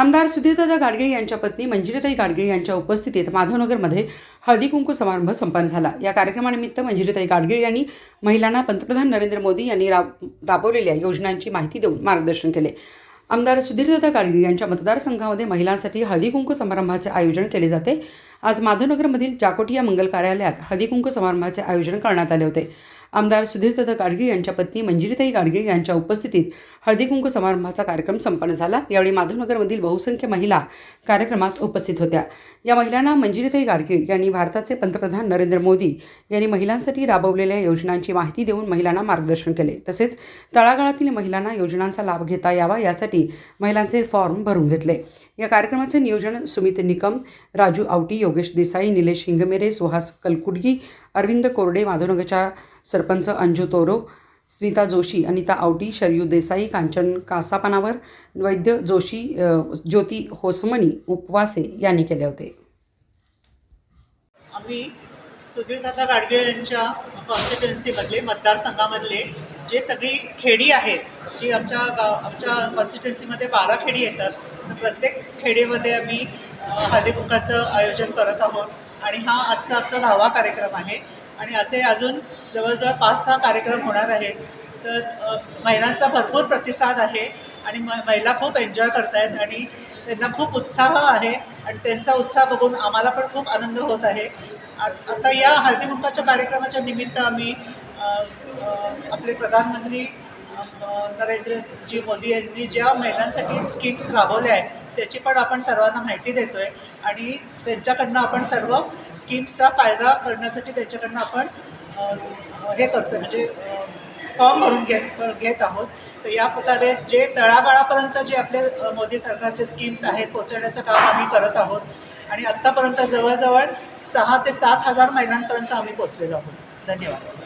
आमदार सुधीरदादा गाडगे यांच्या पत्नी मंजिरीताई गाडगे यांच्या उपस्थितीत माधवनगरमध्ये हळदीकुंकू समारंभ संपन्न झाला. या कार्यक्रमानिमित्त मंजिरीताई गाडगे यांनी महिलांना पंतप्रधान नरेंद्र मोदी यांनी राब राबवलेल्या योजनांची माहिती देऊन मार्गदर्शन केले. आमदार सुधीरदादा गाडगे यांच्या मतदारसंघामध्ये महिलांसाठी हळदीकुंकू समारंभाचे आयोजन केले जाते. आज माधवनगरमधील जाकोटिया मंगल कार्यालयात हळदीकुंकू समारंभाचे आयोजन करण्यात आले होते. आमदार सुधीरदत्त गाडगे यांच्या पत्नी मंजिरीताई गाडगे यांच्या उपस्थितीत हळदीकुंक समारंभाचा कार्यक्रम संपन्न झाला. यावेळी माधवनगरमधील बहुसंख्य महिला कार्यक्रमास उपस्थित होत्या. या महिलांना मंजिरीताई गाडगे यांनी भारताचे पंतप्रधान नरेंद्र मोदी यांनी महिलांसाठी राबवलेल्या योजनांची माहिती देऊन महिलांना मार्गदर्शन केले. तसेच तळागाळातील महिलांना योजनांचा लाभ घेता यावा यासाठी महिलांचे फॉर्म भरून घेतले. या कार्यक्रमाचे नियोजन सुमित निकम राजू आवटी योगेश देसाई निलेश हिंगमेरे सुहास कलकुडगी अरविंद कोरडे माधवनगरच्या सरपंच अंजू तोरो स्मिता जोशी अनिता आवटी शरयू देसाई कांचन कासापानावर वैद्य जोशी ज्योती होसमनी उपवासे यांनी केले होते. आम्ही सुधीरदादा गाडगीळ यांच्या कॉन्स्टिट्युएन्सीमधले मतदारसंघामधले जे सगळी खेडी आहेत जी आमच्या गाव आमच्या कॉन्स्टिट्युएन्सीमध्ये बारा खेडी येतात प्रत्येक खेडीमध्ये आम्ही अ, हळदी कुंकाचं आयोजन करत आहोत. आणि हा आजचा आजचा दहावा कार्यक्रम आहे. आणि असे अजून जवळजवळ पाच सहा कार्यक्रम होणार आहेत. तर महिलांचा भरपूर प्रतिसाद आहे आणि म महिला खूप एन्जॉय करतायत आणि त्यांना खूप उत्साह आहे आणि त्यांचा उत्साह बघून आम्हाला पण खूप आनंद होत आहे. आ- आता या हळदी कुंकाच्या कार्यक्रमाच्या निमित्त आम्ही आपले प्रधानमंत्री नरेंद्रजी मोदी यांनी ज्या महिलांसाठी स्कीम्स राबवल्या आहेत त्याची पण आपण सर्वांना माहिती देतोय. आणि त्यांच्याकडनं आपण सर्व स्कीम्सचा फायदा करण्यासाठी त्यांच्याकडनं आपण हे करतोय. म्हणजे फॉर्म भरून घेत घेत आहोत. तर या प्रकारे जे तळागाळापर्यंत जे आपले मोदी सरकारचे स्कीम्स आहेत पोचवण्याचं काम आम्ही करत आहोत. आणि आत्तापर्यंत जवळजवळ सहा ते सात हजार महिलांपर्यंत आम्ही पोचलेलो आहोत. धन्यवाद.